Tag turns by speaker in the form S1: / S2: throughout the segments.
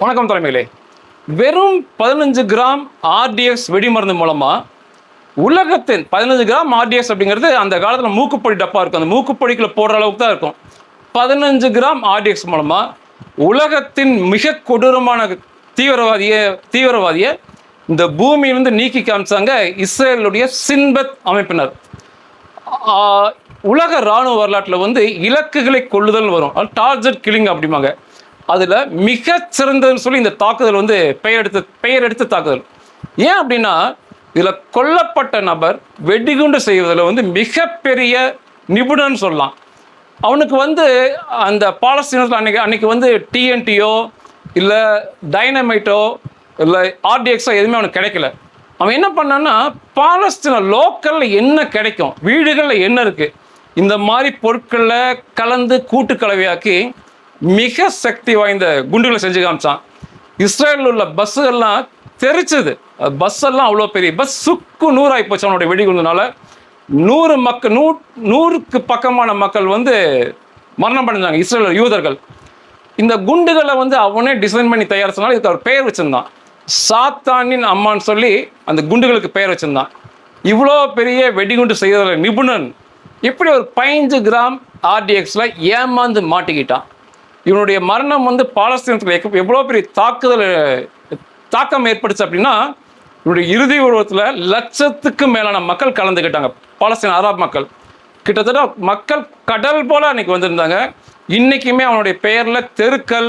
S1: வணக்கம் தலைமையிலே வெறும் பதினஞ்சு கிராம் ஆர்டிஎக்ஸ் வெடிமருந்து மூலமா உலகத்தின் பதினஞ்சு கிராம் ஆர்டிஎக்ஸ் அப்படிங்கிறது அந்த காலத்தில் மூக்குப்பொடி டப்பா இருக்கும். அந்த மூக்குப்பொடிக்குள்ள போடுற அளவுக்கு தான் இருக்கும். பதினஞ்சு கிராம் ஆர்டிஎக்ஸ் மூலமா உலகத்தின் மிக கொடூரமான தீவிரவாதிய தீவிரவாதியை இந்த பூமியிலிருந்து நீக்கி காமிச்சாங்க இஸ்ரேலுடைய சின்பத் அமைப்பினர். உலக இராணுவ வரலாற்றில் வந்து இலக்குகளை கொள்ளுதல் வரும். அது டார்கெட் கில்லிங் அப்படிம்பாங்க. அதில் மிக சிறந்ததுன்னு சொல்லி இந்த தாக்குதல் வந்து பெயர் எடுத்து பெயர் எடுத்து தாக்குதல். ஏன் அப்படின்னா இதில் கொல்லப்பட்ட நபர் வெடிகுண்டு செய்வதில் வந்து மிகப்பெரிய நிபுணன் சொல்லலாம். அவனுக்கு வந்து அந்த பாலஸ்தீனத்தில் அன்னைக்கு அன்னைக்கு வந்து டிஎன்டியோ இல்லை டைனமைட்டோ இல்லை ஆர்டிஎக்ஸோ எதுவுமே அவனுக்கு கிடைக்கல. அவன் என்ன பண்ணான்னா பாலஸ்தீன லோக்கலில் என்ன கிடைக்கும் வீடுகளில் என்ன இருக்குது இந்த மாதிரி பொருட்களில் கலந்து கூட்டு கலவையாக்கி மிக சக்தி வாய்ந்த குண்டுகளை செஞ்சு காமிச்சான். இஸ்ரேலில் உள்ள பஸ்ஸுகள்லாம் தெரிச்சது. பஸ் எல்லாம் அவ்வளோ பெரிய பஸ் சுக்கு நூறாகி போச்சு அவனுடைய வெடிகுண்டுனால. நூறு மக்கள் நூ நூறுக்கு பக்கமான மக்கள் வந்து மரணம் அடைஞ்சாங்க இஸ்ரேல் யூதர்கள். இந்த குண்டுகளை வந்து அவனே டிசைன் பண்ணி தயாரிச்சனால இதுக்கு அவர் பெயர் வச்சுருந்தான். சாத்தானின் அம்மான்னு சொல்லி அந்த குண்டுகளுக்கு பெயர் வச்சுருந்தான். இவ்வளோ பெரிய வெடிகுண்டு செய்யறதுல நிபுணன். இப்படி ஒரு பதினஞ்சு கிராம் ஆர்டிஎக்ஸில் ஏமாந்து மாட்டிக்கிட்டான். இவனுடைய மரணம் வந்து பாலஸ்தீனத்தில் எவ்வளோ பெரிய தாக்குதல் தாக்கம் ஏற்பட்டுச்சு அப்படின்னா இவனுடைய இறுதி உருவத்தில் லட்சத்துக்கு மேலான மக்கள் கலந்துக்கிட்டாங்க பாலஸ்தீன அராப் மக்கள். கிட்டத்தட்ட மக்கள் கடல் போல் அன்னைக்கு வந்திருந்தாங்க. இன்றைக்குமே அவனுடைய பெயரில் தெருக்கள்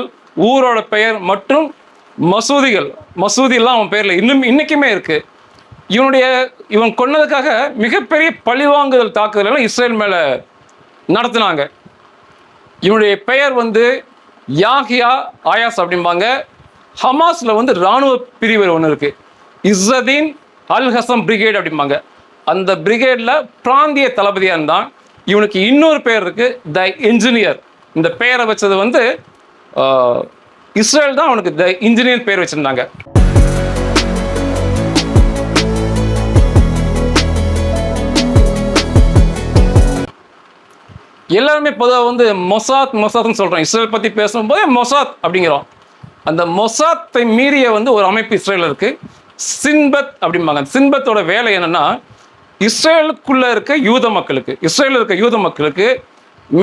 S1: ஊரோட பெயர் மற்றும் மசூதிகள். மசூதிலாம் அவன் பெயரில் இன்னும் இன்றைக்குமே இருக்குது இவனுடைய இவன் கொன்னதுக்காக மிகப்பெரிய பழிவாங்குதல் தாக்குதல் இஸ்ரேல் மேலே நடத்தினாங்க. இவனுடைய பெயர் வந்து யாஹியா ஆயாஸ் அப்படிம்பாங்க. ஹமாஸில் வந்து இராணுவ பிரிவு ஒன்று இருக்குது இஸ்ஸதீன் அல் ஹசம் பிரிகேட் அப்படிம்பாங்க. அந்த பிரிகேடில் பிராந்திய தளபதியாக இருந்தான். இவனுக்கு இன்னொரு பேர் இருக்குது த இன்ஜினியர். இந்த பெயரை வச்சது வந்து இஸ்ரேல் தான் அவனுக்கு த இன்ஜினியர் பேர் வச்சுருந்தாங்க. எல்லாருமே பொதுவாக வந்து மொசாத் மொசாத்னு சொல்கிறோம் இஸ்ரேல் பற்றி பேசும்போது மொசாத் அப்படிங்கிறோம். அந்த மொசாத்தை மீறிய வந்து ஒரு அமைப்பு இஸ்ரேல் இருக்குது சின்பத் அப்படிம்பாங்க. சின்பத்தோட வேலை என்னன்னா இஸ்ரேலுக்குள்ளே இருக்க யூத மக்களுக்கு இஸ்ரேலில் இருக்க யூத மக்களுக்கு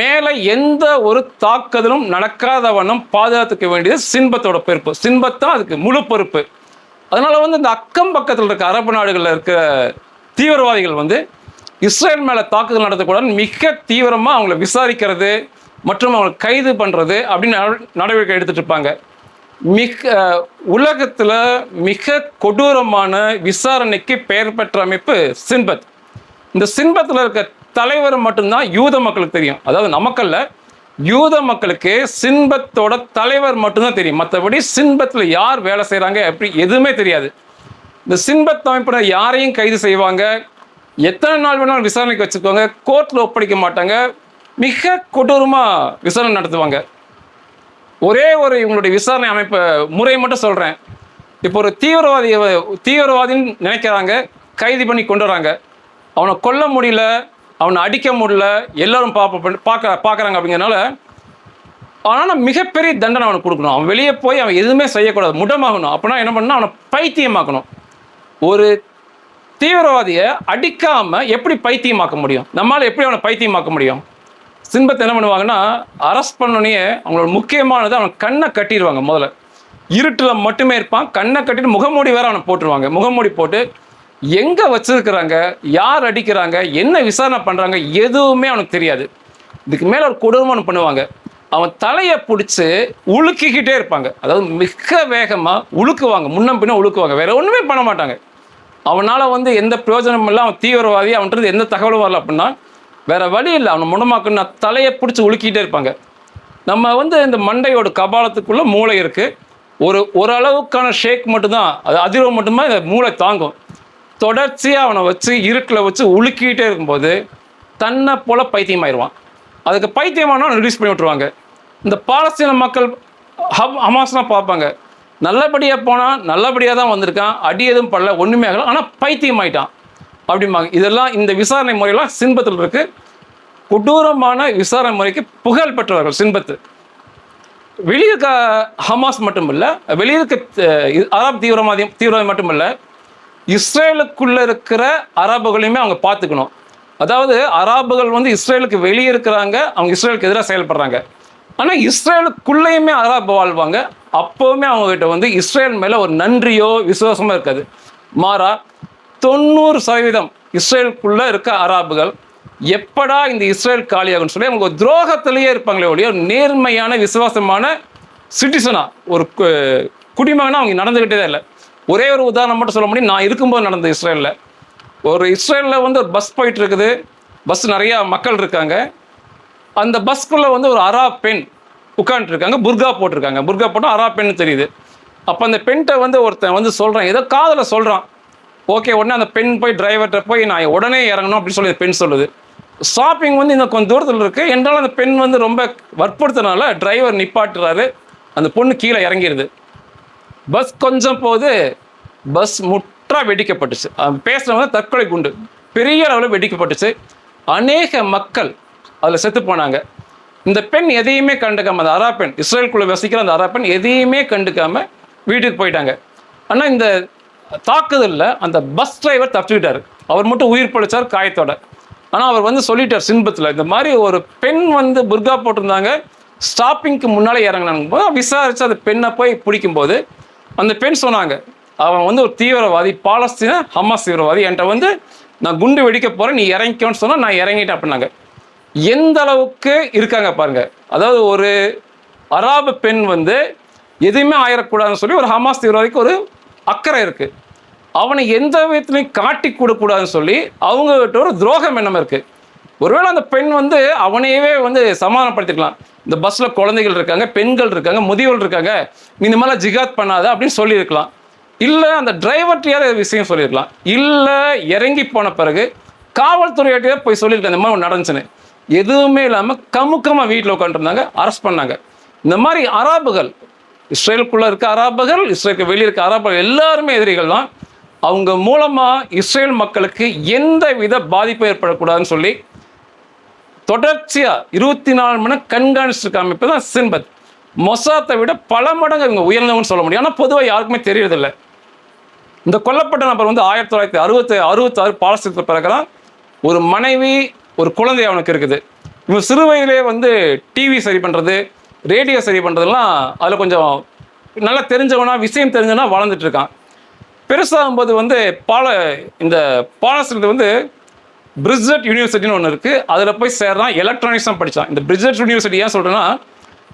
S1: மேலே எந்த ஒரு தாக்குதலும் நடக்காத வண்ணம் பாதுகாத்துக்க வேண்டியது சின்பத்தோட பொறுப்பு. சின்பத் தான் அதுக்கு முழு பொறுப்பு. அதனால் வந்து இந்த அக்கம் பக்கத்தில் இருக்க அரபு நாடுகளில் இருக்கிற தீவிரவாதிகள் வந்து இஸ்ரேல் மேலே தாக்குதல் நடத்தக்கூடாது மிக தீவிரமாக அவங்கள விசாரிக்கிறது மற்றும் அவங்களை கைது பண்ணுறது அப்படின்னு நடவடிக்கை எடுத்துகிட்டு இருப்பாங்க. மிக உலகத்தில் மிக கொடூரமான விசாரணைக்கு பெயர் பெற்ற அமைப்பு சின்பத். இந்த சின்பத்தில் இருக்க தலைவர் மட்டும்தான் யூத மக்களுக்கு தெரியும். அதாவது நமக்கல்ல யூத மக்களுக்கு சின்பத்தோட தலைவர் மட்டும்தான் தெரியும். மற்றபடி சின்பத்தில் யார் வேலை செய்கிறாங்க அப்படி எதுவுமே தெரியாது. இந்த சின்பத் அமைப்பினர் யாரையும் கைது செய்வாங்க? எத்தனை நாள் வேணாலும் விசாரணைக்கு வச்சுக்கோங்க. கோர்ட்டில் ஒப்படைக்க மாட்டாங்க. மிக கொடூரமாக விசாரணை நடத்துவாங்க. ஒரே ஒரு இவங்களுடைய விசாரணை அமைப்பு முறையை மட்டும் சொல்கிறேன் இப்போ ஒரு தீவிரவாதியை தீவிரவாதின்னு நினைக்கிறாங்க. கைது பண்ணி கொண்டு வராங்க. அவனை கொல்ல முடியல அவனை அடிக்க முடியல எல்லோரும் பார்ப்ப பார்க்க பார்க்குறாங்க அப்படிங்கிறனால ஆனால் மிகப்பெரிய தண்டனை அவனுக்கு கொடுக்கணும். அவன் வெளியே போய் அவன் எதுவுமே செய்யக்கூடாது. முடமாகணும். அப்படின்னா என்ன பண்ணணும்? அவனை பைத்தியமாக்கணும். ஒரு தீவிரவாதியை அடிக்காம எப்படி பைத்தியமாக்க முடியும்? நம்மளால் எப்படி அவனை பைத்தியமாக்க முடியும்? சிம்பத்தை என்ன பண்ணுவாங்கன்னா அரெஸ்ட் பண்ணோடனே அவங்களோட முக்கியமானது அவன் கண்ணை கட்டிடுவாங்க முதல்ல. இருட்டில் மட்டுமே இருப்பான் கண்ணை கட்டிட்டு முகமூடி வேற அவனை போட்டுருவாங்க. முகமூடி போட்டு எங்கே வச்சிருக்கிறாங்க? யார் அடிக்கிறாங்க? என்ன விசாரணை பண்ணுறாங்க எதுவுமே அவனுக்கு தெரியாது. இதுக்கு மேலே ஒரு கொடூரமான பண்ணுவாங்க. அவன் தலையை பிடிச்சி உலுக்கிக்கிட்டே இருப்பாங்க. அதாவது மிக வேகமாக உழுக்குவாங்க முன்னம் பின்ன உழுக்குவாங்க வேற ஒன்றுமே பண்ண மாட்டாங்க. அவனால் வந்து எந்த பிரயோஜனமும் இல்லை அவன் தீவிரவாதி அவன்றது எந்த தகவலும் வரல அப்படின்னா வேற வழி இல்லை. அவனை முடமாக்குன்னு தலையை பிடிச்சி உலுக்கிட்டே இருப்பாங்க. நம்ம வந்து இந்த மண்டையோட கபாலத்துக்குள்ளே மூளை இருக்குது ஒரு ஓரளவுக்கான ஷேக் மட்டும்தான் அது அதிர்வு மட்டும்தான் இந்த மூளை தாங்கும். தொடர்ச்சியாக அவனை வச்சு இருட்டில் வச்சு உலுக்கிட்டே இருக்கும்போது தன்னை போல் பைத்தியமாயிடுவான் அதுக்கு பைத்தியமானா ரிலீஸ் பண்ணி விட்ருவாங்க இந்த பாலஸ்தீன மக்கள் ஹம் ஹமாஸ்லாம் பார்ப்பாங்க. நல்லபடியாக போனால் நல்லபடியாக தான் வந்திருக்கான். அடி எதுவும் படல ஒன்றுமே ஆகலை. ஆனால் பைத்தியம் ஆயிட்டான் அப்படிம்பாங்க. இதெல்லாம் இந்த விசாரணை முறையெல்லாம் சின்பத்தில் இருக்குது கொடூரமான விசாரணை முறைக்கு புகழ் பெற்றவர்கள் சின்பத்து வெளியிருக்க ஹமாஸ் மட்டும் இல்லை வெளியிருக்க தீவிரவாதி தீவிரவாதி மட்டும் இல்லை இஸ்ரேலுக்குள்ள இருக்கிற அரபுகளையுமே அவங்க பார்த்துக்கணும். அதாவது அராபுகள் வந்து இஸ்ரேலுக்கு வெளியே இருக்கிறாங்க அவங்க இஸ்ரேலுக்கு எதிராக செயல்படுறாங்க. ஆனால் இஸ்ரேலுக்குள்ளேயுமே அராபு வாழ்வாங்க. அப்போவுமே அவங்ககிட்ட வந்து இஸ்ரேல் மேலே ஒரு நன்றியோ விசுவாசமோ இருக்காது. மாறா தொண்ணூறு சதவீதம் இஸ்ரேலுக்குள்ளே இருக்க அராபுகள் எப்படா இந்த இஸ்ரேல் காலியாகும்னு சொல்லி அவங்க துரோகத்திலேயே இருப்பாங்களே ஒழிய ஒரு நேர்மையான விசுவாசமான சிட்டிசனாக ஒரு கு- அவங்க நடந்துக்கிட்டே தான் இல்லை. ஒரே ஒரு உதாரணம் மட்டும் சொல்ல முடியும். நான் இருக்கும்போது நடந்த இஸ்ரேலில். ஒரு இஸ்ரேலில் வந்து ஒரு பஸ் போயிட்டு இருக்குது. பஸ் நிறையா மக்கள் இருக்காங்க. அந்த பஸ்க்குள்ளே வந்து ஒரு அரா பெண் உட்காந்துருக்காங்க புர்கா போட்டிருக்காங்க. புர்கா போட்டால் அரா பெண் தெரியுது. அப்போ அந்த பெண்கிட்ட வந்து ஒருத்தன் வந்து சொல்கிறான் ஏதோ காதில் சொல்கிறான் ஓகே உடனே அந்த பெண் போய் டிரைவர்கிட்ட போய் நான் உடனே இறங்கணும் அப்படின்னு சொல்லி பெண் சொல்லுது. ஷாப்பிங் வந்து இந்த கொஞ்சம் தூரத்தில் இருக்குது என்றாலும் அந்த பெண் வந்து ரொம்ப வற்புறுத்தினால டிரைவர் நிப்பாட்டுறாரு. அந்த பொண்ணு கீழே இறங்கிடுது பஸ் கொஞ்சம் போது பஸ் முற்றா வெடிக்கப்பட்டுச்சு. அவன் பேசுகிறவங்க தற்கொலை குண்டு பெரிய அளவில் வெடிக்கப்பட்டுச்சு. அநேக மக்கள் அதில் செத்து போனாங்க. இந்த பெண் எதையுமே கண்டுக்காம அந்த அரா பெண் இஸ்ரேலுக்குள்ள வசிக்கிற அந்த அரா பெண் எதையுமே கண்டுக்காம வீட்டுக்கு போயிட்டாங்க. ஆனால் இந்த தாக்குதலில் அந்த பஸ் டிரைவர் தப்பிச்சுக்கிட்டார். அவர் மட்டும் உயிர் பழிச்சார் காயத்தோட. ஆனால் அவர் வந்து சொல்லிட்டார் சின்பத்தில் இந்த மாதிரி ஒரு பெண் வந்து புர்கா போட்டிருந்தாங்க ஸ்டாப்பிங்க்கு முன்னாலே இறங்கினாங்க போது விசாரித்து அந்த பெண்ணை போய் பிடிக்கும்போது அந்த பெண் சொன்னாங்க அவன் வந்து ஒரு தீவிரவாதி பாலஸ்தீன ஹமாஸ் தீவிரவாதி என்கிட்ட வந்து நான் குண்டு வெடிக்க போகிறேன் நீ இறங்கிக்கோன்னு சொன்னால் நான் இறங்கிட்டேன் அப்படின்னாங்க. எந்த அளவுக்கு இருக்காங்க பாருங்க. அதாவது ஒரு அராபு பெண் வந்து எதுவுமே ஆயிடக்கூடாதுன்னு சொல்லி ஒரு ஹமாஸ் தீவிரவாதிக்கு ஒரு அக்கறை இருக்கு. அவனை எந்த விதத்துலையும் காட்டி கொடுக்கூடாதுன்னு சொல்லி அவங்ககிட்ட ஒரு துரோகம் எண்ணம் இருக்கு. ஒருவேளை அந்த பெண் வந்து அவனையவே வந்து சமாதானப்படுத்திக்கலாம். இந்த பஸ்ல குழந்தைகள் இருக்காங்க பெண்கள் இருக்காங்க முதியவர்கள் இருக்காங்க நீ இந்த மாதிரிலாம் ஜிகாத் பண்ணாத அப்படின்னு சொல்லியிருக்கலாம். இல்லை அந்த டிரைவர்கிட்டயாவது விஷயம் சொல்லியிருக்கலாம். இல்லை இறங்கி போன பிறகு காவல்துறையிட்டே போய் சொல்லியிருக்கேன் இந்த மாதிரி நடந்துச்சுன்னு. எதுவுமே இல்லாமல் கமுக்கமாக வீட்டில் உட்காந்துருந்தாங்க அரெஸ்ட் பண்ணாங்க. இந்த மாதிரி அராபுகள் இஸ்ரேலுக்குள்ளே இருக்க அராபுகள் இஸ்ரேலுக்கு வெளியே இருக்க அராபுகள் எல்லாருமே எதிரிகள் தான். அவங்க மூலமாக இஸ்ரேல் மக்களுக்கு எந்த வித பாதிப்பும் ஏற்படக்கூடாதுன்னு சொல்லி தொடர்ச்சியாக இருபத்தி நாலு மணி கண்காணிச்சிருக்க அமைப்பு தான் சின்பத். மொசாத்தை விட பல மடங்கு இவங்க உயர்ந்தவங்கன்னு சொல்ல முடியும். ஆனால் பொதுவாக யாருக்குமே தெரியறதில்லை. இந்த கொல்லப்பட்ட நபர் வந்து ஆயிரத்தி தொள்ளாயிரத்தி அறுபத்தி அறுபத்தாறு பாலஸ்தீனத்தில் பிறகுறான் ஒரு மனைவி ஒரு குழந்தை அவனுக்கு இருக்குது. இவன் சிறு வயதிலே வந்து டிவி சரி பண்ணுறது ரேடியோ சரி பண்ணுறதுலாம் அதில் கொஞ்சம் நல்லா தெரிஞ்சவனா விஷயம் தெரிஞ்சவனா வளர்ந்துட்டு இருக்கான் பெருசாகும்போது வந்து பால இந்த பாலஸ்தீனத்தில் வந்து பிரிட்ஜெட் யூனிவர்சிட்டின்னு ஒன்று இருக்குது அதில் போய் சேர்றான் எலக்ட்ரானிக்ஸ் தான் படித்தான் இந்த பிரிட்ஜெட் யூனிவர்சிட்டி ஏன் சொல்கிறேன்னா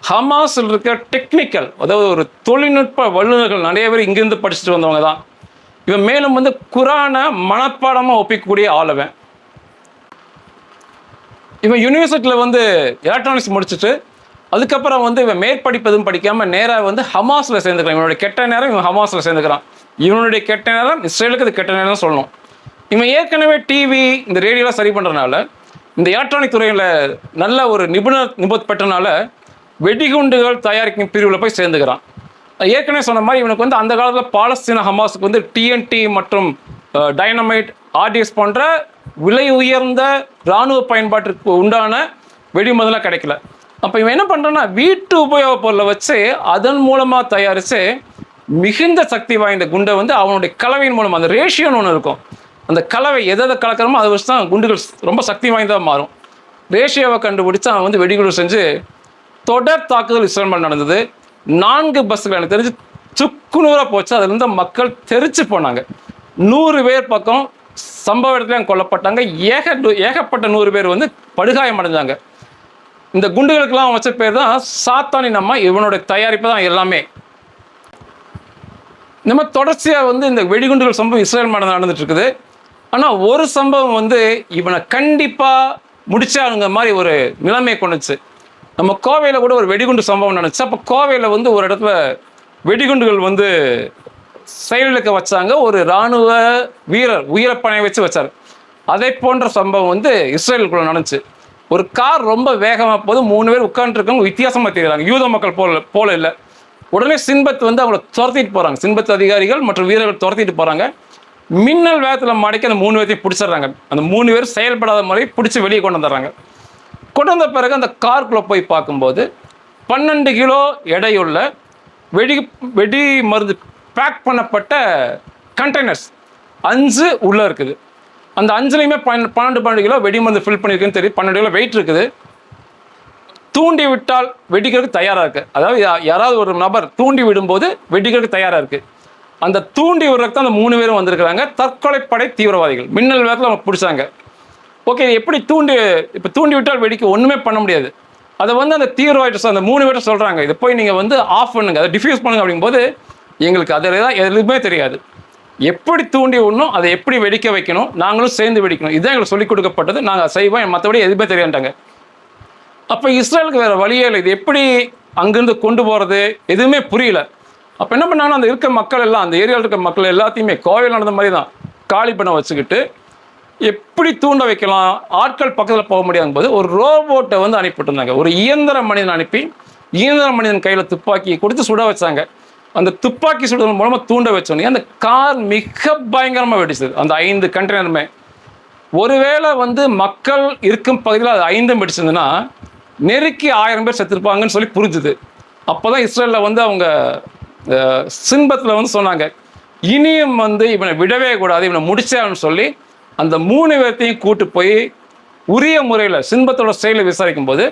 S1: ஹமாஸில் இருக்க டெக்னிக்கல் அதாவது ஒரு தொழில்நுட்ப வல்லுநர்கள் நிறைய பேர் இங்கேருந்து படிச்சுட்டு வந்தவங்க தான் இவன் மேலும் வந்து குரானை மனப்பாடமாக ஒப்பிக்கக்கூடிய ஆள் அவன். இவன் யூனிவர்சிட்டியில் வந்து எலக்ட்ரானிக்ஸ் முடிச்சுட்டு அதுக்கப்புறம் வந்து இவன் மேற்படிப்பதும் படிக்காமல் நேராக வந்து ஹமாஸில் சேர்ந்துக்கிறான். இவனுடைய கெட்ட நேரம் இவன் ஹமாஸில் சேர்ந்துக்கிறான். இவனுடைய கெட்ட நேரம் இஸ்ரேலுக்கு அது கெட்ட நேரம் சொல்லணும். இவன் ஏற்கனவே டிவி இந்த ரேடியோலாம் சரி பண்ணுறனால இந்த எலக்ட்ரானிக் துறையில் நல்ல ஒரு நிபுணர் நிபுணத் பெற்றனால வெடிகுண்டுகள் தயாரிக்கும் பிரிவில் போய் சேர்ந்துக்கிறான். ஏற்கனவே சொன்ன மாதிரி இவனுக்கு வந்து அந்த காலத்தில் பாலஸ்தீன ஹமாஸுக்கு வந்து டிஎன்டி மற்றும் டைனமைட் ஆர்டிஎஸ் போன்ற விலை உயர்ந்த இராணுவ பயன்பாட்டிற்கு உண்டான வெடிமதெல்லாம் கிடைக்கல. அப்போ இவன் என்ன பண்ணுறான்னா வீட்டு உபயோகப் பொருளை வச்சு அதன் மூலமாக தயாரித்து மிகுந்த சக்தி வாய்ந்த குண்டை வந்து அவனுடைய கலவையின் மூலம் அந்த ரேஷியோன்னு ஒன்று இருக்கும். அந்த கலவை எதை எதை கலக்கிறோமோ அதை வச்சு தான் குண்டுகள் ரொம்ப சக்தி வாய்ந்ததாக மாறும். ரேஷியோவை கண்டுபிடிச்சு அவன் வந்து வெடிகுண்டு செஞ்சு தொடர் தாக்குதல் இஸ்ரேல் மேல் நடந்தது. நான்கு பஸ்ஸுகள் எனக்கு தெரிஞ்சு சுக்குநூறாக போச்சு. அதுலேருந்து மக்கள் தெரிச்சு போனாங்க. நூறு பேர் பக்கம் சம்பவ இடத்துலையும் கொல்லப்பட்டாங்க. ஏக ஏகப்பட்ட நூறு பேர் வந்து படுகாயம் அடைஞ்சாங்க இந்த குண்டுகளுக்கெல்லாம் வச்ச பேர் தான் சாத்தானி நம்ம இவனுடைய தயாரிப்பு தான் எல்லாமே. இந்த மாதிரி தொடர்ச்சியாக வந்து இந்த வெடிகுண்டுகள் சம்பவம் இஸ்ரேல் மேடம் நடந்துட்டு இருக்குது ஆனால் ஒரு சம்பவம் வந்து இவனை கண்டிப்பாக முடிச்சானுங்க மாதிரி ஒரு நிலைமையை கொண்டுச்சு நம்ம கோவையில் கூட ஒரு வெடிகுண்டு சம்பவம் நடந்துச்சு. அப்போ கோவையில் வந்து ஒரு இடத்துல வெடிகுண்டுகள் வந்து செயலுக்கு வச்சாங்க. ஒரு இராணுவ வீரர் உயிரப்பனை வச்சு வச்சார். அதை போன்ற சம்பவம் வந்து இஸ்ரேலுக்குள்ள நடந்துச்சு. ஒரு கார் ரொம்ப வேகமாக போது மூணு பேர் உட்காந்துருக்கவங்க வித்தியாசமாக தெரியுறாங்க. யூத மக்கள் போல போல இல்லை. உடனே சின்பத் வந்து அவங்கள துரத்திட்டு போகிறாங்க சின்பத் அதிகாரிகள் மற்றும் வீரர்கள் துரத்திட்டு போகிறாங்க மின்னல் வேகத்தில் மடக்கி அந்த மூணு பேர்த்தையும் பிடிச்சிடுறாங்க. அந்த மூணு பேர் செயல்படாத முறையை பிடிச்சி வெளியே கொண்டு வந்துடுறாங்க. கொண்டு வந்த பிறகு அந்த காருக்குள்ளே போய் பார்க்கும்போது பன்னெண்டு கிலோ எடையுள்ள வெடி வெடி மருந்து பேக் பண்ணப்பட்ட கண்டெய்னர்ஸ் அஞ்சு உள்ளே இருக்குது. அந்த அஞ்சுலையுமே பன் பன்னெண்டு பன்னெண்டு கிலோ வெடிமருந்து ஃபில் பண்ணியிருக்குன்னு தெரியும் பன்னெண்டு கிலோ வெயிட் இருக்குது. தூண்டி விட்டால் வெடிக்கிறதுக்கு தயாராக இருக்குது அதாவது யாராவது ஒரு நபர் தூண்டி விடும்போது வெடிக்கிறதுக்கு தயாராக இருக்குது அந்த தூண்டி விடுறதுக்கு தான் அந்த மூணு பேரும் வந்திருக்கிறாங்க. தற்கொலைப்படை தீவிரவாதிகள். மின்னல் வேகத்தில் அவங்க பிடிச்சாங்க. ஓகே எப்படி தூண்டி இப்போ தூண்டி விட்டால் வெடிக்க ஒன்றுமே பண்ண முடியாது. அதை வந்து அந்த தீவிரவாதிகள் அந்த மூணு பேரும் சொல்கிறாங்க இதை போய் நீங்கள் வந்து ஆஃப் பண்ணுங்க. அதை டிஃப்யூஸ் பண்ணுங்க அப்படிங்கும்போது எங்களுக்கு அதில் தான் எதுவுமே தெரியாது. எப்படி தூண்டி விடணும் அதை எப்படி வெடிக்க வைக்கணும் நாங்களும் சேர்ந்து வெடிக்கணும். இதுதான் எங்களுக்கு சொல்லிக் கொடுக்கப்பட்டது. நாங்கள் செய்வோம். மற்றபடி எதுவுமே தெரியாண்டாங்க அப்போ இஸ்ரேலுக்கு வேறு வழியே இல்லை. இது எப்படி அங்கேருந்து கொண்டு போகிறது எதுவுமே புரியல. அப்போ என்ன பண்ணாங்கன்னா அந்த இருக்க மக்கள் எல்லாம் அந்த ஏரியாவில் இருக்க மக்கள் எல்லாத்தையுமே கோவில் நடந்த மாதிரி தான் காலி பண்ண வச்சுக்கிட்டு எப்படி தூண்ட வைக்கலாம் ஆட்கள் பக்கத்தில் போக முடியாதும் போது ஒரு ரோபோட்டை வந்து அனுப்பிட்டுருந்தாங்க ஒரு இயந்திர மனிதன் அனுப்பி இயந்திர மனிதன் கையில் துப்பாக்கியை கொடுத்து சுட வச்சாங்க. அந்த துப்பாக்கி சுடுதல் மூலமாக தூண்ட வச்சோன்னே அந்த கார் மிக பயங்கரமாக வெடிச்சது. அந்த ஐந்து கண்டெய்னருமே ஒருவேளை வந்து மக்கள் இருக்கும் பகுதியில் அது ஐந்தும் வெடிச்சிருந்ததுன்னா நெருக்கி ஆயிரம் பேர் செத்துருப்பாங்கன்னு சொல்லி புரிஞ்சுது. அப்போ தான் இஸ்ரேலில் வந்து அவங்க சின்பத்தில் வந்து சொன்னாங்க இனியும் வந்து இவனை விடவே கூடாது இவனை முடிச்சான்னு சொல்லி அந்த மூணு பேர்த்தையும் கூட்டு போய் உரிய முறையில் சின்பத்தோட செயலை விசாரிக்கும் போது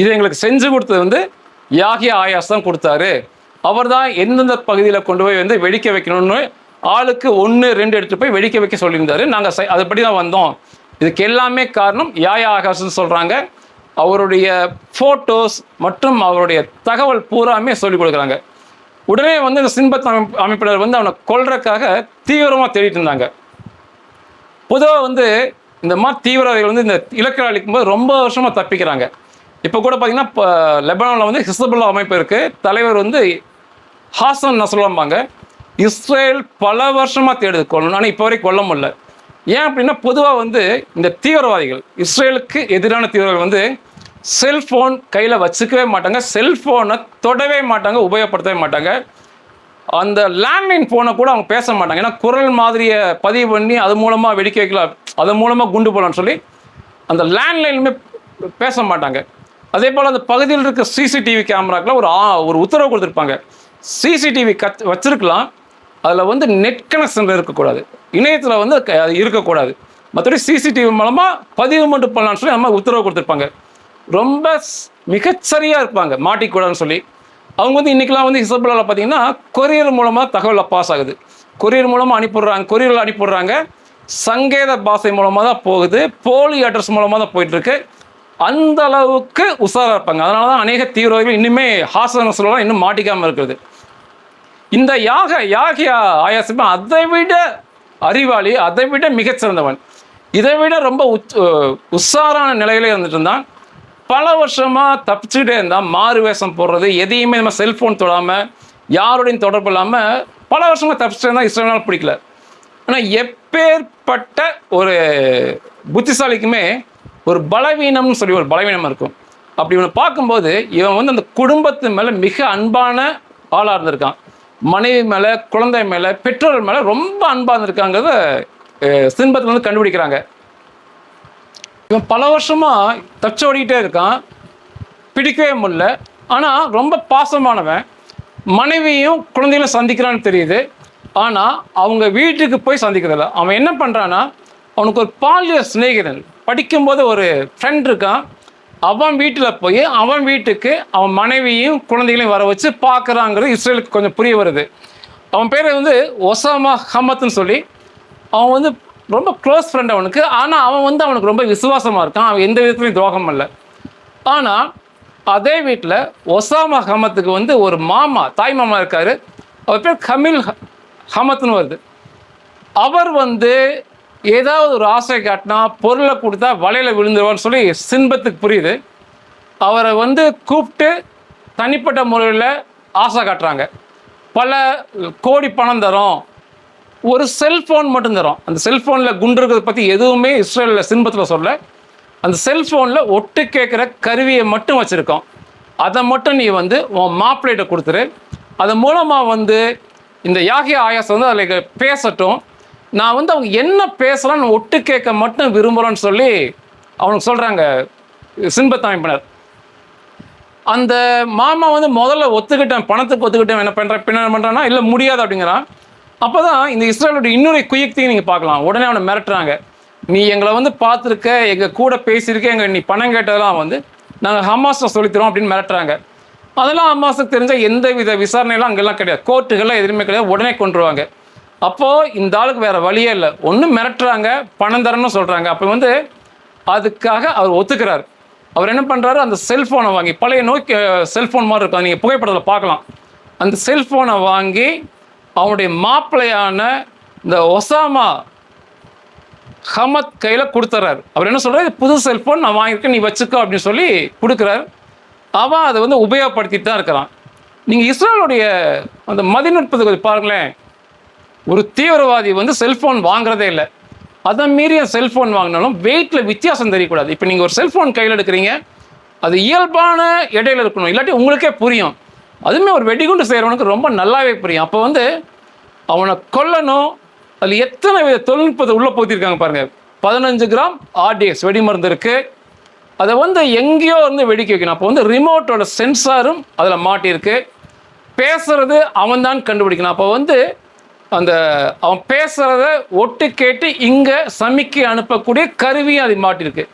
S1: இது எங்களுக்கு செஞ்சு கொடுத்தது வந்து யாகிய ஆயாஸ் தான் கொடுத்தாரு. அவர் தான் எந்தெந்த பகுதியில் கொண்டு போய் வந்து வெடிக்க வைக்கணும்னு ஆளுக்கு ஒன்று ரெண்டு எடுத்துகிட்டு போய் வெடிக்க வைக்க சொல்லியிருந்தாரு. நாங்கள் அதுபடி தான் வந்தோம். இதுக்கு எல்லாமே காரணம் யாயா ஆகாஷ்னு சொல்கிறாங்க அவருடைய ஃபோட்டோஸ் மற்றும் அவருடைய தகவல் பூராமே சொல்லிக் கொடுக்குறாங்க. உடனே வந்து இந்த சின்பத் அமைப்பு அமைப்பினர் வந்து அவனை கொல்றதுக்காக தீவிரமாக தேடிட்டு இருந்தாங்க. பொதுவாக வந்து இந்த மாதிரி தீவிரவாதிகள் வந்து இந்த இலக்கை அளிக்கும் போது ரொம்ப வருஷமாக தப்பிக்கிறாங்க. இப்போ கூட பார்த்தீங்கன்னா இப்போ லெபனானில் வந்து ஹிசபுல்லா அமைப்பு இருக்குது தலைவர் வந்து ஹாசன் நசலாம்பாங்க இஸ்ரேல் பல வருஷமாக தேடுது. கொள்ளணும் ஆனால் இப்போ வரைக்கும் கொல்ல முடியல. ஏன் அப்படின்னா பொதுவாக வந்து இந்த தீவிரவாதிகள் இஸ்ரேலுக்கு எதிரான தீவிரவாதிகள் வந்து செல்ஃபோன் கையில் வச்சுக்கவே மாட்டாங்க. செல்ஃபோனை தொடவே மாட்டாங்க உபயோகப்படுத்தவே மாட்டாங்க. அந்த லேண்ட்லைன் ஃபோனை கூட அவங்க பேச மாட்டாங்க. ஏன்னா குரல் மாதிரியை பதிவு பண்ணி அது மூலமாக வெடிக்க வைக்கலாம். அது மூலமாக குண்டு போகலான்னு சொல்லி அந்த லேண்ட்லைனுமே பேச மாட்டாங்க. அதே போல் அந்த பகுதியில் இருக்க சிசிடிவி கேமராக்கெலாம் ஒரு ஆ ஒரு உத்தரவு கொடுத்துருப்பாங்க. சிசிடிவி கத் வச்சுருக்கலாம். அதில் வந்து நெட் கனெக்ஷன் இருக்கக்கூடாது. இணையத்தில் வந்து க- அது இருக்கக்கூடாது. மற்றபடி சிசிடிவி மூலமாக பதிவு மட்டும் பண்ணலான்னு சொல்லி நம்ம உத்தரவு கொடுத்துருப்பாங்க. ரொம்ப ஸ்- மிகச்சரியாக இருப்பாங்க. மாட்டிக்கூடாதுன்னு சொல்லி. அவங்க வந்து இன்றைக்கெலாம் வந்து ஹிசபுல்லாவில் பார்த்தீங்கன்னா கொரியர் மூலமாக தகவலை பாஸ் ஆகுது. கொரியர் மூலமாக அனுப்பிடுறாங்க கொரியரில் அனுப்பிடுறாங்க. சங்கேத பாஷை மூலமாக தான் போகுது. போலி அட்ரஸ் மூலமாக தான் போயிட்டுருக்கு. அந்த அளவுக்கு உஷாராக இருப்பாங்க. அதனால தான் அநேக தீவிரவாதிகள் இன்னுமே ஹாசன சொல்லலாம் இன்னும் மாட்டிக்காமல் இருக்கிறது. இந்த யாக யாகியா ஆயாசிமா அதை விட அறிவாளி அதை விட மிகச்சிறந்தவன். இதை விட ரொம்ப உச் உஷாரான நிலையில இருந்துட்டு இருந்தான் பல வருஷமாக தப்பிச்சுக்கிட்டே இருந்தான். மாறு வேஷம் போடுறது எதையுமே நம்ம செல்ஃபோன் தொடாமல் யாரோடையும் தொடர்பு இல்லாமல் பல வருஷமாக தப்பிச்சுட்டே இருந்தால் இஸ்ரேனால் பிடிக்கல. ஆனால் எப்பேற்பட்ட ஒரு புத்திசாலிக்குமே ஒரு பலவீனம்னு சொல்லி ஒரு பலவீனம் இருக்கும். அப்படி இவனை பார்க்கும்போது இவன் வந்து அந்த குடும்பத்து மேலே மிக அன்பான ஆளாக இருந்திருக்கான். மனைவி மேலே குழந்தை மேலே பெற்றோர்கள் மேலே ரொம்ப அன்பாக இருந்திருக்காங்கிறத சின்பத்தில் வந்து கண்டுபிடிக்கிறாங்க. இவன் பல வருஷமாக தச்சு ஓடிக்கிட்டே இருக்கான். பிடிக்கவே முடியல. ஆனால் ரொம்ப பாசமானவன். மனைவியும் குழந்தைகளும் சந்திக்கிறான்னு தெரியுது. ஆனால் அவங்க வீட்டுக்கு போய் சந்திக்கிறதில்ல. அவன் என்ன பண்ணுறான்னா அவனுக்கு ஒரு பாலியல் சிநேகிதன். படிக்கும்போது ஒரு ஃப்ரெண்ட் இருக்கான். அவன் வீட்டில் போய் அவன் வீட்டுக்கு அவன் மனைவியும் குழந்தைகளையும் வர வச்சு பார்க்குறாங்கிறது இஸ்ரேலுக்கு கொஞ்சம் புரிய வருது. அவன் பேர் வந்து ஒசாமா ஹமத்துன்னு சொல்லி அவன் வந்து ரொம்ப க்ளோஸ் ஃப்ரெண்ட் அவனுக்கு. ஆனால் அவன் வந்து அவனுக்கு ரொம்ப விசுவாசமாக இருக்கான். அவன் எந்த விதத்துலையும் துரோகம் இல்லை ஆனால் அதே வீட்டில் ஒசாமா ஹமத்துக்கு வந்து ஒரு மாமா தாய் மாமா இருக்கார். அவர் பேர் கமில் ஹ- வருது. அவர் வந்து ஏதாவது ஒரு ஆசை காட்டினா பொருளை கொடுத்தா வலையில் விழுந்துருவான்னு சொல்லி சின்பத்துக்கு புரியுது. அவரை வந்து கூப்பிட்டு தனிப்பட்ட முறையில் ஆசை காட்டுறாங்க. பல கோடி பணம் தரோம். ஒரு செல்ஃபோன் மட்டும் தரும். அந்த செல்ஃபோனில் குண்டு இருக்கிறத பற்றி எதுவுமே இஸ்ரேலில் சின்பத்தில் சொல்ல அந்த செல்ஃபோனில் ஒட்டு கேட்குற கருவியை மட்டும் வச்சுருக்கோம். அதை மட்டும் நீ வந்து உன் மாப்பிள்ளைகிட்ட கொடுத்துரு. அது மூலமாக வந்து இந்த யாகிய ஆயாசம் வந்து அதில் பேசட்டும். நான் வந்து அவங்க என்ன பேசலாம்னு ஒட்டு கேட்க மட்டும் விரும்புகிறோன்னு சொல்லி அவனுக்கு சொல்கிறாங்க சின்பத் அமைப்பினர் அந்த மாமா வந்து முதல்ல ஒத்துக்கிட்டேன் பணத்துக்கு ஒத்துக்கிட்டேன் என்ன பண்ணுறேன் பின்ன என்ன பண்ணுறான்னா இல்லை முடியாது அப்படிங்கிறான். அப்போ தான் இந்த இஸ்ரேலுடைய இன்னொரு குயக்தியும் நீங்கள் பார்க்கலாம். உடனே அவனை மிரட்டுறாங்க. நீ எங்களை வந்து பார்த்துருக்க எங்கள் கூட பேசியிருக்க எங்கள் நீ பணம் கேட்டதெல்லாம் வந்து நாங்கள் ஹமாஸில் சொல்லித்தரோம் அப்படின்னு மிரட்டுறாங்க. அதெல்லாம் ஹமாஸுக்கு தெரிஞ்ச எந்த வித விசாரணையெல்லாம் அங்கெல்லாம் கிடையாது. கோர்ட்டுகள்லாம் எதுவுமே கிடையாது. உடனே கொண்டுருவாங்க. அப்போது இந்த ஆளுக்கு வேறு வழியே இல்லை. ஒன்றும் மிரட்டுறாங்க பணம் தரணும்னு சொல்கிறாங்க அப்போ வந்து அதுக்காக அவர் ஒத்துக்கிறார். அவர் என்ன பண்ணுறாரு அந்த செல்ஃபோனை வாங்கி பழைய நோக்கி செல்ஃபோன் மாதிரி இருக்கும். நீங்கள் புகைப்படத்தில் பார்க்கலாம். அந்த செல்ஃபோனை வாங்கி அவனுடைய மாப்பிள்ளையான இந்த ஒசாமா ஹமத் கையில் கொடுத்துறாரு. அவர் என்ன சொல்கிறார் இது புது செல்ஃபோன் நான் வாங்கியிருக்கேன் நீ வச்சுக்கோ அப்படின்னு சொல்லி கொடுக்குறாரு. அவன் அதை வந்து உபயோகப்படுத்திட்டு தான் இருக்கிறான். நீங்கள் இஸ்ரேலுடைய அந்த மதிநுட்பத்தை கொஞ்சம் பாருங்களேன். ஒரு தீவிரவாதி வந்து செல்ஃபோன் வாங்குறதே இல்லை. அதை மீறிய செல்ஃபோன் வாங்கினாலும் வெயிட்டில் வித்தியாசம் தெரியக்கூடாது. இப்போ நீங்கள் ஒரு செல்ஃபோன் கையில் எடுக்கிறீங்க அது இயல்பான இடையில இருக்கணும். இல்லாட்டி உங்களுக்கே புரியும். அதுவுமே ஒரு வெடிகுண்டு செய்கிறவனுக்கு ரொம்ப நல்லாவே புரியும். அப்போ வந்து அவனை கொல்லணும். அதில் எத்தனை வித தொழில்நுட்பத்தை உள்ளே போத்திருக்காங்க பாருங்கள் பதினஞ்சு கிராம் ஆர்டிஎக்ஸ் வெடிமருந்து இருக்குது அதை வந்து எங்கேயோ வந்து வெடிக்க வைக்கணும். அப்போ வந்து ரிமோட்டோட சென்சாரும் அதில் மாட்டியிருக்கு. பேசுறது அவன் தான் கண்டுபிடிக்கணும். அப்போ வந்து அந்த அவன் பேசுகிறத ஒட்டு கேட்டு இங்கே சமிக்கை அனுப்பக்கூடிய கருவியும் அது மாட்டியிருக்கு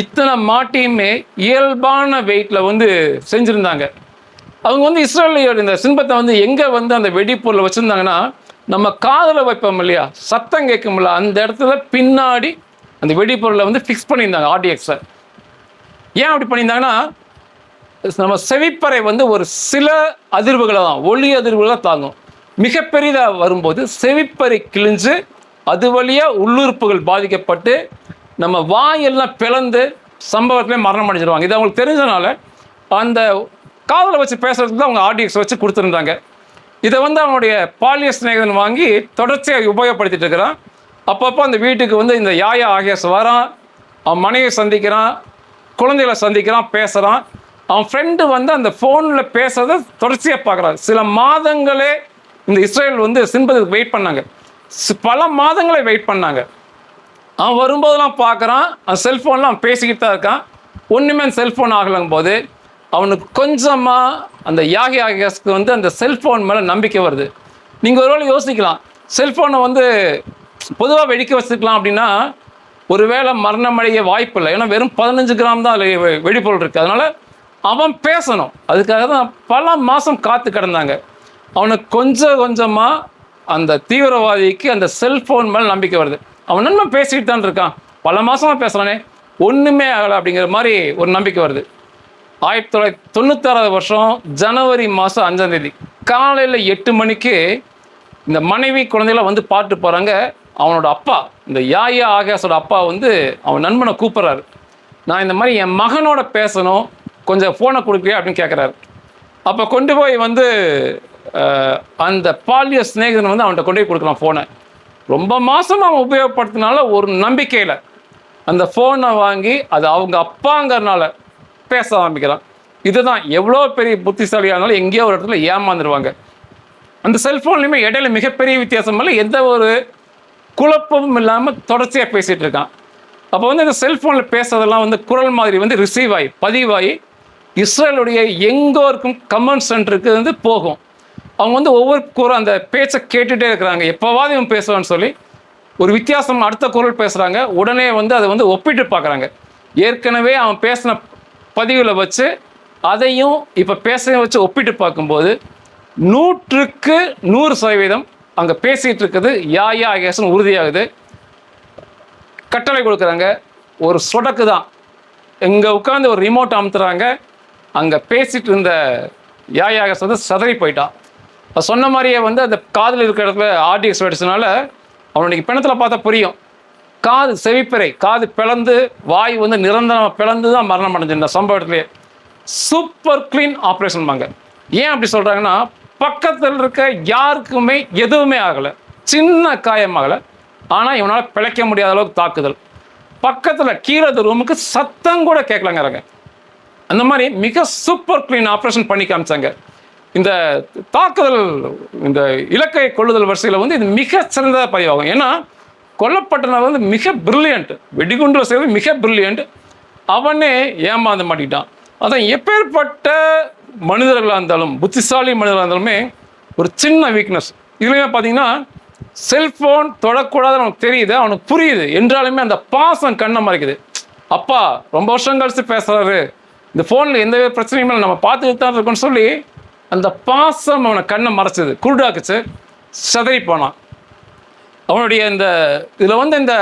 S1: இத்தனை மாட்டியுமே இயல்பான வெயிட்டில் வந்து செஞ்சுருந்தாங்க. அவங்க வந்து இஸ்ரேலியோட இந்த சின்பத்தை வந்து எங்கே வந்து அந்த வெடிப்பொருளை வச்சுருந்தாங்கன்னா நம்ம காதில் வைப்போம் இல்லையா? சத்தம் கேட்கும்ல அந்த இடத்துல பின்னாடி அந்த வெடிப்பொருளை வந்து ஃபிக்ஸ் பண்ணியிருந்தாங்க ஆர்டிஎக்ஸை ஏன் அப்படி பண்ணியிருந்தாங்கன்னா நம்ம செவிப்பறை வந்து ஒரு சில அதிர்வுகளை தான் ஒளி அதிர்வுகளை தாங்கும். மிக பெரிதாக வரும்போது செவிப்பறை கிழிஞ்சு அது வழியாக உள்ளுறுப்புகள் பாதிக்கப்பட்டு நம்ம வாயெல்லாம் பிளந்து சம்பவத்திலே மரணம் அடைஞ்சிருவாங்க. இது அவங்களுக்கு தெரிஞ்சனால அந்த காதில் வச்சு பேசுறதுக்கு தான் அவங்க ஆடியன்ஸ் வச்சு கொடுத்துருந்தாங்க. இதை வந்து அவனுடைய பாலிய சிநேகிதன் வாங்கி தொடர்ச்சியாக உபயோகப்படுத்திட்டு இருக்கிறான். அப்பப்போ அந்த வீட்டுக்கு வந்து இந்த யாயா ஆகியஸ் வரான். அவன் மனைவியை சந்திக்கிறான். குழந்தைகளை சந்திக்கிறான் பேசுகிறான் அவன் ஃப்ரெண்டு வந்து அந்த ஃபோனில் பேசுகிறத தொடர்ச்சியாக பார்க்குறான். சில மாதங்களே இந்த இஸ்ரேல் வந்து சிம்பதுக்கு வெயிட் பண்ணாங்க. பல மாதங்களே வெயிட் பண்ணாங்க. அவன் வரும்போதெல்லாம் பார்க்குறான் அவன் செல்ஃபோன்லாம் அவன் பேசிக்கிட்டு தான் இருக்கான். ஒன்றுமே அந்த செல்ஃபோன் ஆகலங்கும் போது அவனுக்கு கொஞ்சமாக அந்த யாகி யாகியாஸ்க்கு வந்து அந்த செல்ஃபோன் மேலே நம்பிக்கை வருது. நீங்கள் ஒருவேளை யோசிக்கலாம். செல்ஃபோனை வந்து பொதுவாக வெடிக்க வச்சுக்கலாம் அப்படின்னா ஒருவேளை மரணம் அடைய வாய்ப்பு இல்லை. ஏன்னா வெறும் பதினஞ்சு கிராம் தான் அதில் வெ- வெடிபொருள் இருக்குது அதனால் அவன் பேசணும். அதுக்காக தான் பல மாதம் காத்து கிடந்தாங்க. அவனுக்கு கொஞ்சம் கொஞ்சமாக அந்த தீவிரவாதிக்கு அந்த செல்ஃபோன் மேலே நம்பிக்கை வருது. அவன் நன்மை பேசிக்கிட்டு தான் இருக்கான். பல மாதமாக பேசுகிறானே ஒன்றுமே ஆகலை அப்படிங்கிற மாதிரி ஒரு நம்பிக்கை வருது. ஆயிரத்தி தொள்ளாயிரத்தி தொண்ணூத்தாறாவது வருஷம் ஜனவரி மாதம் அஞ்சாந்தேதி காலையில் எட்டு மணிக்கு இந்த மனைவி குழந்தைகளாம் வந்து பாட்டு போகிறாங்க அவனோட அப்பா இந்த யாயா ஆகாஷோட அப்பா வந்து அவன் நண்பனை கூப்பிட்றாரு. நான் இந்த மாதிரி என் மகனோட பேசணும். கொஞ்சம் ஃபோனை கொடுக்குறியா அப்படின்னு கேட்குறாரு அப்போ கொண்டு போய் வந்து அந்த பாலிய சிநேகிதன் வந்து அவன்கிட்ட கொண்டு போய் கொடுக்கலாம் ஃபோனை ரொம்ப மாதம் அவன் உபயோகப்படுத்தினால ஒரு நம்பிக்கையில் அந்த ஃபோனை வாங்கி அது அவங்க அப்பாங்கிறனால பேச ஆரம்பிக்கிறான். இதுதான் எவ்வளோ பெரிய புத்திசாலியானாலும் எங்கேயோ ஒரு இடத்துல ஏமாந்துருவாங்க. அந்த செல்ஃபோன்லையுமே இடையில மிகப்பெரிய வித்தியாசம் இல்லை எந்த ஒரு குழப்பமும் இல்லாமல் தொடர்ச்சியாக பேசிகிட்டு இருக்கான். அப்போ வந்து இந்த செல்ஃபோனில் பேசுறதெல்லாம் வந்து குரல் மாதிரி வந்து ரிசீவ் ஆகி பதிவாகி இஸ்ரேலுடைய எங்கோ இருக்கும் கமெண்ட் சென்டருக்கு வந்து போகும். அவங்க வந்து ஒவ்வொரு குரல் அந்த பேச்சை கேட்டுகிட்டே இருக்கிறாங்க. எப்போவாவது இவன் பேசுவான்னு சொல்லி ஒரு வித்தியாசம் அடுத்த குரல் பேசுகிறாங்க உடனே வந்து அதை வந்து ஒப்பிட்டு பார்க்குறாங்க. ஏற்கனவே அவன் பேசின பதிவில் வச்சு அதையும் இப்போ பேச வச்சு ஒப்பிட்டு பார்க்கும்போது நூற்றுக்கு நூறு சதவீதம் அங்கே பேசிகிட்டு இருக்குது. யா யா கேசன் உறுதியாகுது. கட்டளை கொடுக்குறாங்க. ஒரு சொடக்கு தான். இங்கே உட்காந்து ஒரு ரிமோட் அமுத்துறாங்க. அங்கே பேசிகிட்டு இருந்த யாயாகஸ் வந்து சதறி போயிட்டான் சொன்ன மாதிரியே வந்து அந்த காதில் இருக்கிற இடத்துல ஆர்டிஎக்ஸ் வெடிச்சதுனால அவனுடைய பிணத்தில் பார்த்தா புரியும். காது செவிப்பிறை காது பிளந்து வாய் வந்து நிரந்தரம் பிளந்து தான் மரணம் அடைஞ்சு இந்த சம்பவத்திலேயே சூப்பர் க்ளீன் ஆப்ரேஷன் பாங்க ஏன் அப்படி சொல்கிறாங்கன்னா பக்கத்தில் இருக்க யாருக்குமே எதுவுமே ஆகலை. சின்ன காயம் ஆகலை. ஆனால் இவனால் பிழைக்க முடியாத அளவுக்கு தாக்குதல். பக்கத்தில் கீழே ரூமுக்கு சத்தம் கூட கேட்கலங்கிறாங்க. அந்த மாதிரி மிக சூப்பர் க்ளீன் ஆப்ரேஷன் பண்ணி காமிச்சாங்க. இந்த தாக்குதல் இந்த இலக்கை கொள்ளுதல் வரிசையில் வந்து இது மிக சிறந்ததாக பதிவாகும். ஏன்னா கொல்லப்பட்டவன் வந்து மிக பிரில்லியன்ட் வெடிகுண்டு செய்வது மிக பிரில்லியன்ட் அவனே ஏமாந்து மாட்டிக்கிட்டான். அதான் எப்பேற்பட்ட மனிதர்களாக இருந்தாலும் புத்திசாலி மனிதர்களாக இருந்தாலுமே ஒரு சின்ன வீக்னஸ் இதுலேயுமே பார்த்தீங்கன்னா செல்ஃபோன் தொடக்கூடாதுன்னு அவனுக்கு தெரியுது அவனுக்கு புரியுது. என்றாலுமே அந்த பாசம் கண்ணை மறைக்குது. அப்பா ரொம்ப வருஷம் கழித்து பேசுகிறாரு இந்த ஃபோனில் எந்த வித பிரச்சனையும் இல்லை. நம்ம பார்த்துக்கிட்டு தான் இருக்கோம்னு சொல்லி அந்த பாசம் அவனை கண்ணை மறைச்சது. குருடாக்குச்சு சதறி போனான் அவனுடைய இந்த இதில் வந்து இந்த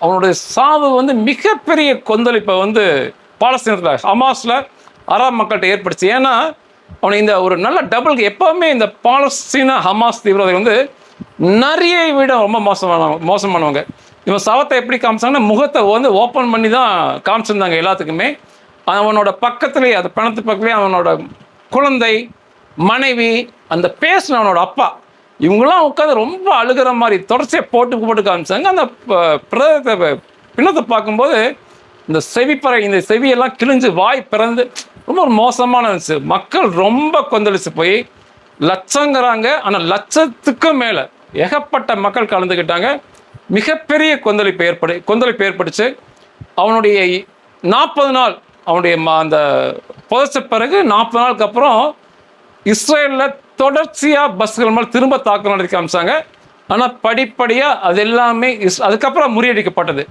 S1: அவனுடைய சாவு வந்து மிகப்பெரிய கொந்தளிப்பை வந்து பாலஸ்தீனத்தில் ஹமாஸில் அராப் மக்கள்கிட்ட ஏற்படுச்சு. ஏன்னா அவனை இந்த ஒரு நல்ல டபுள் எப்போவுமே இந்த பாலஸ்தீன ஹமாஸ் தீவிரவாதி வந்து நிறைய விட ரொம்ப மோசமான மோசமானவங்க. இவன் சவத்தை எப்படி காமிச்சாங்கன்னா முகத்தை வந்து ஓப்பன் பண்ணி தான் காமிச்சிருந்தாங்க எல்லாத்துக்குமே. அவனோட பக்கத்துலேயே அந்த பணத்து பக்கத்துலேயே அவனோட குழந்தை மனைவி அந்த பேசினவனோட அப்பா இவங்களாம் உட்காந்து ரொம்ப அழுகிற மாதிரி தொடர்ச்சியை போட்டு போட்டு காமிச்சாங்க. அந்த ப- பிரதத்தை பின்னத்தை பார்க்கும்போது இந்த செவிப்பறை இந்த செவியெல்லாம் கிழிஞ்சு வாய் பிறந்து ரொம்ப மோசமான இருந்துச்சு. மக்கள் ரொம்ப கொந்தளிச்சு போய் லட்சங்கிறாங்க. ஆனால் லட்சத்துக்கும் மேலே ஏகப்பட்ட மக்கள் கலந்துக்கிட்டாங்க. மிகப்பெரிய கொந்தளிப்பு ஏற்படு கொந்தளிப்பு ஏற்பட்டுச்சு. அவனுடைய நாற்பது நாள் அவனுடைய அந்த புதைச்ச பிறகு நாற்பது நாளுக்கு அப்புறம் இஸ்ரேலில் தொடர்ச்சியாக பஸ்கள் மேலே திரும்ப தாக்குதல் நடத்தி காமிச்சாங்க. ஆனால் படிப்படியாக அது எல்லாமே இஸ் அதுக்கப்புறம் முறியடிக்கப்பட்டது.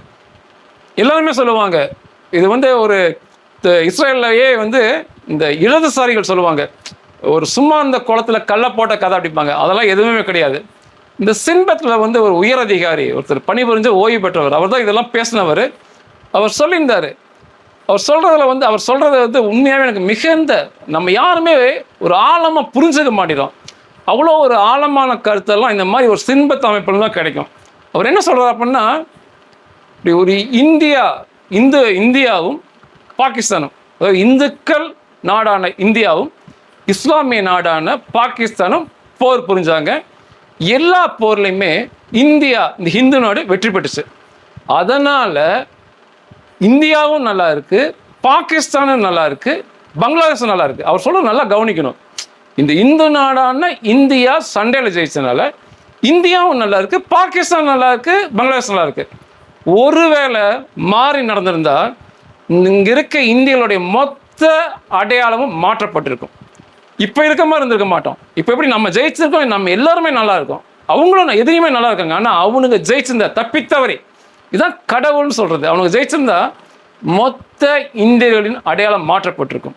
S1: எல்லாருமே சொல்லுவாங்க இது வந்து ஒரு இஸ்ரேல்லையே வந்து இந்த இடதுசாரிகள் சொல்லுவாங்க ஒரு சும்மா இந்த குளத்தில் கல்லை போட்ட கதை அப்படிப்பாங்க அதெல்லாம் எதுவுமே கிடையாது. இந்த சின்பத்தில் வந்து ஒரு உயர் அதிகாரி ஒருத்தர் பணிபுரிஞ்சு ஓய்வு பெற்றவர் அவர் தான் இதெல்லாம் பேசினவர். அவர் சொல்லியிருந்தார் அவர் சொல்கிறதுல வந்து அவர் சொல்கிறது வந்து உண்மையாகவே எனக்கு மிகுந்த நம்ம யாருமே ஒரு ஆழமாக புரிஞ்சுக்க மாட்டேறோம் அவ்வளோ ஒரு ஆழமான கருத்தெல்லாம் இந்த மாதிரி ஒரு சின்பத் அமைப்பில் தான் கிடைக்கும். அவர் என்ன சொல்கிறார் அப்படின்னா இப்படி ஒரு இந்தியா இந்து இந்தியாவும் பாகிஸ்தானும் அதாவது இந்துக்கள் நாடான இந்தியாவும் இஸ்லாமிய நாடான பாகிஸ்தானும் போர் புரிஞ்சாங்க. எல்லா போர்லையுமே இந்தியா இந்த ஹிந்து நாடு வெற்றி பெற்றுச்சு. அதனால் இந்தியாவும் நல்லா இருக்குது பாகிஸ்தானும் நல்லா இருக்குது பங்களாதேஷும் நல்லா இருக்குது அவர் சொல்ல நல்லா கவனிக்கணும். இந்த இந்து நாடான இந்தியா சண்டையில் ஜெயிச்சதுனால இந்தியாவும் நல்லா இருக்குது பாகிஸ்தான் நல்லா இருக்குது பங்களாதேஷ் நல்லா இருக்குது ஒருவேளை மாறி நடந்திருந்தா இங்கே இருக்க இந்தியர்களுடைய மொத்த அடையாளமும் மாற்றப்பட்டிருக்கும். இப்போ இருக்க மாதிரி இருந்திருக்க மாட்டோம். இப்போ எப்படி நம்ம ஜெயிச்சிருக்கோம் நம்ம எல்லாருமே நல்லா இருக்கோம். அவங்களும் எதிரியுமே நல்லா இருக்காங்க. ஆனால் அவனுங்க ஜெயிச்சிருந்தா தப்பித்தவரை. இதுதான் கடவுள்னு சொல்கிறது அவனுக்கு ஜெயிச்சிருந்தா மொத்த இந்தியர்களின் அடையாளம் மாற்றப்பட்டிருக்கும்.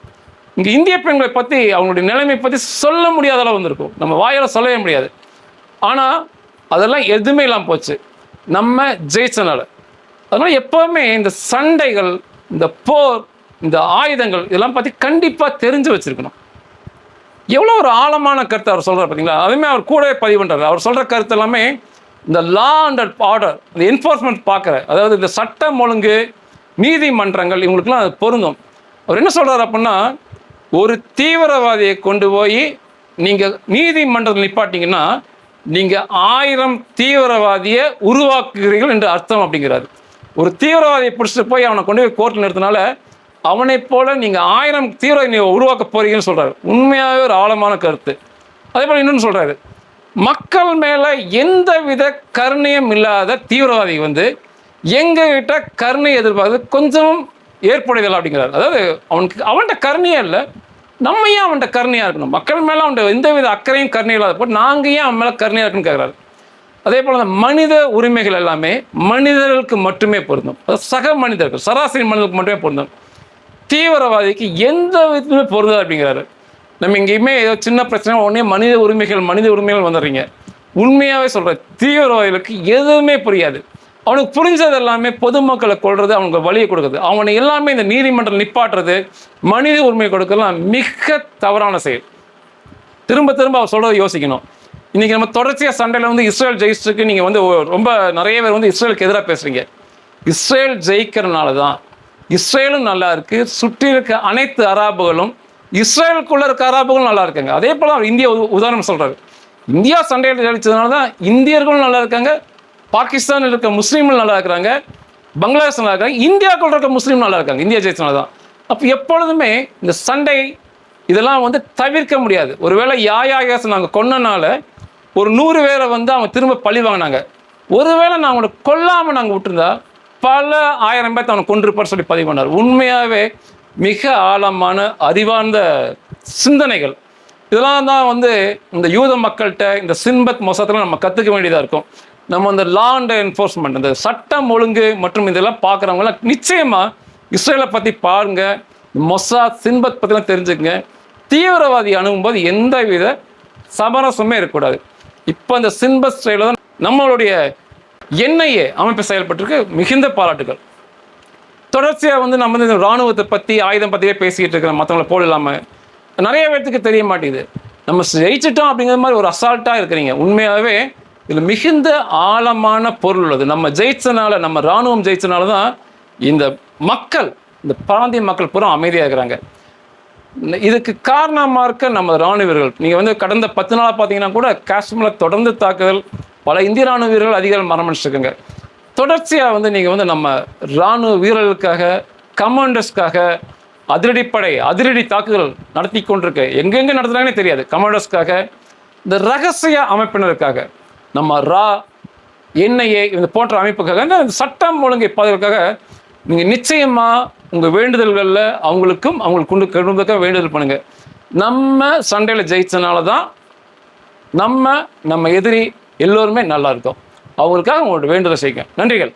S1: இங்கே இந்திய பெண்களை பற்றி அவங்களுடைய நிலைமை பற்றி சொல்ல முடியாத அளவு வந்திருக்கும். நம்ம வாயால் சொல்லவே முடியாது. ஆனால் அதெல்லாம் எதுவுமே இல்லாமல் போச்சு. நம்ம ஜெயிச்சனால. அதனால் எப்போவுமே இந்த சண்டைகள் இந்த போர் இந்த ஆயுதங்கள் இதெல்லாம் பற்றி கண்டிப்பாக தெரிஞ்சு வச்சுருக்கணும். எவ்வளோ ஒரு ஆழமான கருத்து அவர் சொல்கிறார் பார்த்தீங்களா அதுவுமே அவர் கூடவே பதிவு பண்ணுறாரு அவர் சொல்கிற கருத்து எல்லாமே இந்த லா அண்ட் ஆர்டர் இந்த என்ஃபோர்ஸ்மெண்ட் பார்க்குற அதாவது இந்த சட்டம் ஒழுங்கு நீதிமன்றங்கள் இவங்களுக்குலாம் அது பொருந்தும். அவர் என்ன சொல்கிறார் அப்படின்னா ஒரு தீவிரவாதியை கொண்டு போய் நீங்கள் நீதிமன்றத்தில் நிப்பாட்டிங்கன்னா நீங்கள் ஆயிரம் தீவிரவாதியை உருவாக்குகிறீர்கள் என்று அர்த்தம் அப்படிங்கிறாரு. ஒரு தீவிரவாதியை பிடிச்சிட்டு போய் அவனை கொண்டு போய் கோர்ட்டில் நிறுத்தினால அவனைப் போல நீங்கள் ஆயிரம் தீவிரவாதி உருவாக்க போறீங்கன்னு சொல்கிறாரு உண்மையாகவே ஒரு ஆழமான கருத்து. அதே போல் இன்னொன்று சொல்கிறாரு மக்கள் மேலே எந்த வித கருணையும் இல்லாத தீவிரவாதி வந்து எங்ககிட்ட கருணை எதிர்பார்த்து கொஞ்சம் ஏற்படுதல் அப்படிங்கிறார். அதாவது அவனுக்கு அவன்கிட்ட கருணையே இல்லை. நம்ம ஏன் அவன்கிட்ட கருணையாக இருக்கணும்? மக்கள் மேலே அவன்கிட்ட எந்த வித அக்கறையும் கருணை இல்லாத போது நாங்கள் ஏன் அவன் மேலே கருணையாக இருக்குன்னு கேட்குறாரு அதே போல் அந்த மனித உரிமைகள் எல்லாமே மனிதர்களுக்கு மட்டுமே பொருந்தும். அதாவது சக மனிதர்கள் சராசரி மனிதர்களுக்கு மட்டுமே பொருந்தும். தீவிரவாதிக்கு எந்த விதத்துமே பொருந்தாது அப்படிங்கிறாரு. நம்ம எங்கேயுமே ஏதோ சின்ன பிரச்சனை உடனே மனித உரிமைகள் மனித உரிமைகள் வந்துடுறீங்க. உண்மையாகவே சொல்கிறேன் தீவிரவாதிகளுக்கு எதுவுமே புரியாது. அவனுக்கு புரிஞ்சது எல்லாமே பொதுமக்களை கொள்வது அவனுக்கு வழியை கொடுக்குறது. அவனை எல்லாமே இந்த நீதிமன்றம் நிப்பாட்டுறது மனித உரிமை கொடுக்கலாம் மிக தவறான செயல். திரும்ப திரும்ப அவர் சொல்கிறத யோசிக்கணும். இன்றைக்கி நம்ம தொடர்ச்சியாக சண்டையில் வந்து இஸ்ரேல் ஜெயிச்சிருக்கு நீங்கள் வந்து ரொம்ப நிறைய பேர் வந்து இஸ்ரேலுக்கு எதிராக பேசுகிறீங்க இஸ்ரேல் ஜெயிக்கிறனால தான் இஸ்ரேலும் நல்லா இருக்குது சுற்றி இருக்க அனைத்து அராபுகளும் இஸ்ரேலுக்குள்ள இருக்க அராபுகளும் நல்லா இருக்காங்க. அதே போல அவர் இந்தியா உதாரணம் சொல்றாரு. இந்தியா சண்டையில் ஜெயிச்சதுனால தான் இந்தியர்களும் நல்லா இருக்காங்க. பாகிஸ்தானில் இருக்க முஸ்லீம்கள் நல்லா இருக்கிறாங்க. பங்களாதேஷ் நல்லா இருக்காங்க இந்தியாவுக்குள்ள இருக்க முஸ்லீம் நல்லா இருக்காங்க. இந்தியா ஜெயிச்சனால தான். அப்போ எப்பொழுதுமே இந்த சண்டை இதெல்லாம் வந்து தவிர்க்க முடியாது. ஒருவேளை யாயாயாசன் நாங்கள் கொன்னனால ஒரு நூறு பேரை வந்து அவங்க திரும்ப பழி வாங்கினாங்க. ஒருவேளை நான் அவனை கொல்லாமல் நாங்கள் விட்டுருந்தா பல ஆயிரம் பேர்த்த அவனை கொண்டிருப்பார் சொல்லி பதிவு பண்ணார் உண்மையாகவே மிக ஆழமான அறிவார்ந்த சிந்தனைகள். இதெல்லாம் தான் வந்து இந்த யூத மக்கள்கிட்ட இந்த சின்பத் மொசத்தில் நம்ம கற்றுக்க வேண்டியதாக இருக்கும். நம்ம அந்த லா அண்ட் என்ஃபோர்ஸ்மெண்ட் இந்த சட்டம் ஒழுங்கு மற்றும் இதெல்லாம் பார்க்குறவங்களாம் நிச்சயமாக இஸ்ரேலை பற்றி பாருங்க. மொசா சின்பத் பற்றிலாம் தெரிஞ்சுக்கங்க. தீவிரவாதி அணுகும்போது எந்த வித சமரசமே இருக்கக்கூடாது. இப்போ அந்த சின்பத் ஸ்டைலில் தான் நம்மளுடைய என்ஐஏ அமைப்பு செயல்பட்டிருக்கு. மிகுந்த பாராட்டுகள். தொடர்ச்சியாக வந்து நம்ம வந்து இந்த இராணுவத்தை பற்றி ஆயுதம் பற்றியே பேசிக்கிட்டு இருக்கிறோம் மற்றவங்கள போல் இல்லாமல் நிறைய பேர்த்துக்கு தெரிய மாட்டேங்குது. நம்ம ஜெயிச்சிட்டோம் அப்படிங்கிற மாதிரி ஒரு அசால்ட்டாக இருக்கிறீங்க. உண்மையாகவே இதில் மிகுந்த ஆழமான பொருள் உள்ளது. நம்ம ஜெயிச்சனால நம்ம இராணுவம் ஜெயிச்சனால தான் இந்த மக்கள் இந்த பிராந்திய மக்கள் பூரா அமைதியாக இருக்கிறாங்க. இதுக்கு காரணமாக இருக்க நம்ம இராணுவ வீரர்கள் நீங்கள் வந்து கடந்த பத்து நாளாக பார்த்தீங்கன்னா கூட காஷ்மீரில் தொடர்ந்து தாக்குதல் பல இந்திய ராணுவ வீரர்கள் அதிகாரம் மரமணிச்சிருக்காங்க. தொடர்ச்சியாக வந்து நீங்கள் வந்து நம்ம இராணுவ வீரர்களுக்காக கமாண்டர்ஸ்க்காக அதிரடிப்படை அதிரடி தாக்குதல் நடத்தி கொண்டிருக்க எங்கெங்கே நடத்துனாங்கன்னே தெரியாது. கமாண்டர்ஸ்க்காக இந்த ரகசிய அமைப்பினருக்காக நம்ம ரா என்ஐஏ இந்த போன்ற அமைப்புக்காக இந்த சட்டம் ஒழுங்கை பாதுகாக்க நீங்கள் நிச்சயமாக உங்கள் வேண்டுதல்களில் அவங்களுக்கும் அவங்களுக்கு குண்டு குடும்பத்துக்காக வேண்டுதல் பண்ணுங்க. நம்ம சண்டையில் ஜெயிச்சனால தான் நம்ம நம்ம எதிரி எல்லோருமே நல்லா இருக்கோம். அவங்களுக்காக உங்களோட வேண்டுதல் செய்யுங்க. நன்றிகள்.